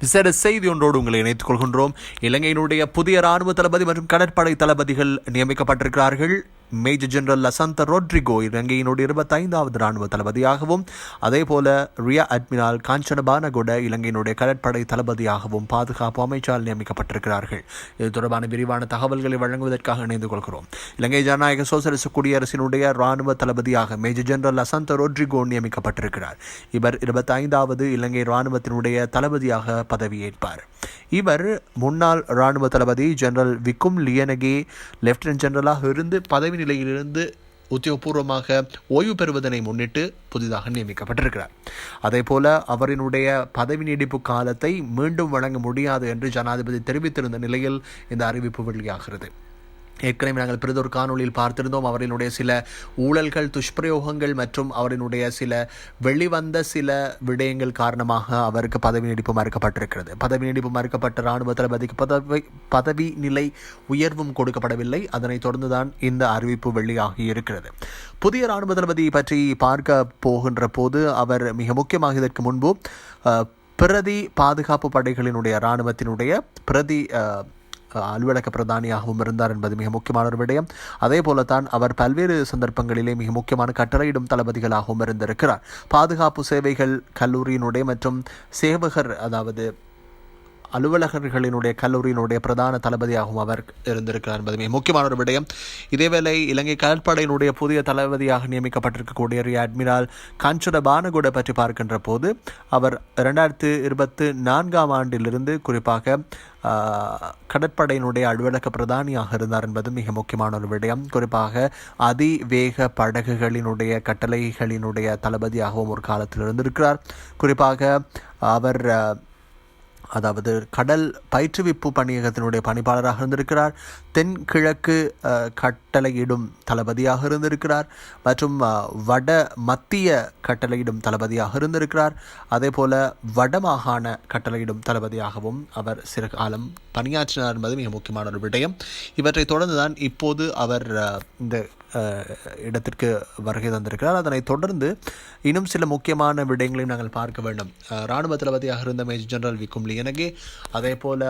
விசேட செய்தி ஒன்றோடு உங்களை இணைத்துக் கொள்கின்றோம். இலங்கையினுடைய புதிய ராணுவ தளபதி மற்றும் கடற்படை தளபதிகள் நியமிக்கப்பட்டிருக்கிறார்கள். மேஜர் ஜெனரல் லசந்த ரோட்ரிகோ இலங்கையினுடைய இருபத்தைந்தாவது ராணுவ தளபதியாகவும் அதே போல ரியா அட்மிரால் காஞ்சனபானகுட இலங்கையினுடைய கடற்படை தளபதியாகவும் பாதுகாப்பு அமைச்சால் நியமிக்கப்பட்டிருக்கிறார்கள். இது தொடர்பான விரிவான தகவல்களை வழங்குவதற்காக இணைந்து கொள்கிறோம். இலங்கை ஜனநாயக சோசலிச குடியரசினுடைய ராணுவ தளபதியாக மேஜர் ஜெனரல் லசந்த ரோட்ரிகோ நியமிக்கப்பட்டிருக்கிறார். இவர் இருபத்தைந்தாவது இலங்கை ராணுவத்தினுடைய தளபதியாக பதவியேற்பார். இவர் முன்னாள் ராணுவ தளபதி ஜெனரல் விக்கும் லியனகே லெப்டினன்ட் ஜெனரலாக இருந்து பதவி நிலையிலிருந்து உத்தியோகபூர்வமாக ஓய்வு பெறுவதனை முன்னிட்டு புதிதாக நியமிக்கப்பட்டிருக்கிறார். அதே போல அவரினுடைய பதவி நீடிப்பு காலத்தை மீண்டும் வழங்க முடியாது என்று ஜனாதிபதி தெரிவித்திருந்த நிலையில் இந்த அறிவிப்பு வெளியாகிறது. ஏற்கனவே நாங்கள் பிறதொரு காணொளியில் பார்த்திருந்தோம். அவரினுடைய சில ஊழல்கள் துஷ்பிரயோகங்கள் மற்றும் அவரினுடைய சில வெளிவந்த சில விடயங்கள் காரணமாக அவருக்கு பதவி நீடிப்பு மறுக்கப்பட்டிருக்கிறது. பதவி நீடிப்பு மறுக்கப்பட்ட இராணுவ தளபதிக்கு பதவி பதவி நிலை உயர்வும் கொடுக்கப்படவில்லை. அதனைத் தொடர்ந்துதான் இந்த அறிவிப்பு வெளியாகி இருக்கிறது. புதிய இராணுவ தளபதி பற்றி பார்க்க போகின்ற போது அவர் மிக முக்கியமாக இதற்கு முன்பு பிரதி பாதுகாப்பு படைகளினுடைய இராணுவத்தினுடைய பிரதி அலுவலக பிரதானியாகவும் இருந்தார் என்பது மிக முக்கியமான ஒரு விடயம். அதே போலத்தான் அவர் பல்வேறு சந்தர்ப்பங்களிலே மிக முக்கியமான கட்டளையிடும் தளபதிகளாகவும் இருந்திருக்கிறார். பாதுகாப்பு சேவைகள் கல்லூரியினுடைய மற்றும் சேவகர் அதாவது அலுவலகர்களினுடைய கல்லூரியினுடைய பிரதான தளபதியாகவும் அவர் இருந்திருக்கிறார் என்பது மிக முக்கியமான ஒரு விடயம். இதேவேளை இலங்கை கடற்படையினுடைய புதிய தளபதியாக நியமிக்கப்பட்டிருக்கக்கூடிய ரியர் அட்மிரால் காஞ்சன பானகுட பற்றி பார்க்கின்ற போது அவர் இரண்டாயிரத்து இருபத்து நான்காம் ஆண்டிலிருந்து குறிப்பாக கடற்படையினுடைய அலுவலக பிரதானியாக இருந்தார் என்பது மிக முக்கியமான ஒரு விடயம். குறிப்பாக அதிவேக படகுகளினுடைய கட்டளைகளினுடைய தளபதியாகவும் ஒரு காலத்தில் இருந்திருக்கிறார். குறிப்பாக அவர் அதாவது கடல் பயிற்றுவிப்பு பணியகத்தினுடைய பணிப்பாளராக இருந்திருக்கிறார். தென்கிழக்கு கட்டளையிடும் தளபதியாக இருந்திருக்கிறார் மற்றும் வட மத்திய கட்டளையிடும் தளபதியாக இருந்திருக்கிறார். அதே போல வடமாகாண கட்டளையிடும் தளபதியாகவும் அவர் சிறு காலம் பணியாற்றினார் என்பது மிக முக்கியமான ஒரு விடயம். இவற்றை தொடர்ந்துதான் இப்போது அவர் இந்த இடத்திற்கு வருகை தந்திருக்கிறார். அதனைத் தொடர்ந்து இன்னும் சில முக்கியமான விடயங்களையும் நாங்கள் பார்க்க வேண்டும். இராணுவ தளபதியாக இருந்த மேஜர் ஜெனரல் விக்கும்லி எனக்கு அதே போல்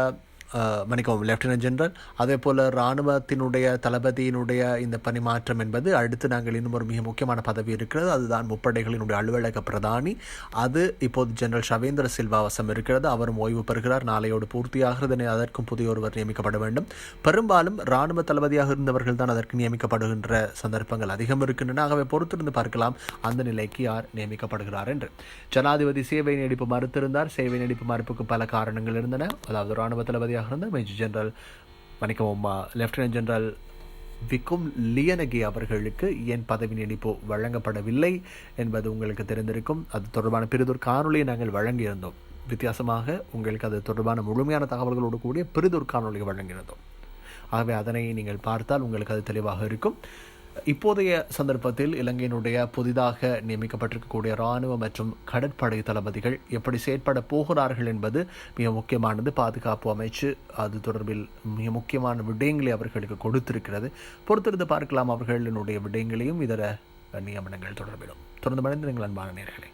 மன்னிக்கவும் லெப்டினன்ட் ஜெனரல் அதே போல இராணுவத்தினுடைய தளபதியினுடைய இந்த பணிமாற்றம் என்பது அடுத்து நாங்கள் இன்னும் ஒரு மிக முக்கியமான பதவி இருக்கிறது. அதுதான் முப்படைகளினுடைய அலுவலக பிரதானி. அது இப்போது ஜெனரல் ஷவேந்திர சில்வா வசம் இருக்கிறது. அவரும் ஓய்வு பெறுகிறார். நாளையோடு பூர்த்தியாகிறது அதற்கும் புதிய ஒருவர் நியமிக்கப்பட வேண்டும். பெரும்பாலும் இராணுவ தளபதியாக இருந்தவர்கள் தான் அதற்கு நியமிக்கப்படுகின்ற சந்தர்ப்பங்கள் அதிகம் இருக்கின்றன. ஆகவே பொறுத்திருந்து பார்க்கலாம் அந்த நிலைக்கு யார் நியமிக்கப்படுகிறார் என்று. ஜனாதிபதி சேவை நீடிப்பு மறுத்திருந்தார். சேவை நீடிப்பு மறுப்புக்கு பல காரணங்கள் இருந்தன. அதாவது இராணுவ தளபதியாக இருந்த மேஜர் ஜெனரல் மன்னிக்கவும் லெப்டினன்ட் ஜெனரல் விக்கும் லியனகே அவர்களுக்கு ஏன் பதவி நீடிப்பு வழங்கப்படவில்லை என்பது உங்களுக்கு தெரிந்திருக்கும். அது தொடர்பான பெரிதொரு காணொலியை நாங்கள் வழங்கியிருந்தோம். வித்தியாசமாக உங்களுக்கு அது தொடர்பான முழுமையான தகவல்களோடு கூடிய பெரிதொரு காணொலியை வழங்கியிருந்தோம். ஆகவே அதனை நீங்கள் பார்த்தால் உங்களுக்கு அது தெளிவாக இருக்கும். இப்போதைய சந்தர்ப்பத்தில் இலங்கையினுடைய புதிதாக நியமிக்கப்பட்டிருக்கக்கூடிய இராணுவ மற்றும் கடற்படை தளபதிகள் எப்படி செயற்பட போகிறார்கள் என்பது மிக முக்கியமானது. பாதுகாப்பு அமைச்சு அது தொடர்பில் மிக முக்கியமான விடயங்களை அவர்களுக்கு கொடுத்திருக்கிறது. பொறுத்திருந்து பார்க்கலாம் அவர்களினுடைய விடயங்களையும் இதர நியமனங்கள் தொடர்பிலும். தொடர்ந்து மனிதர்கள் அன்பான நேர்களே.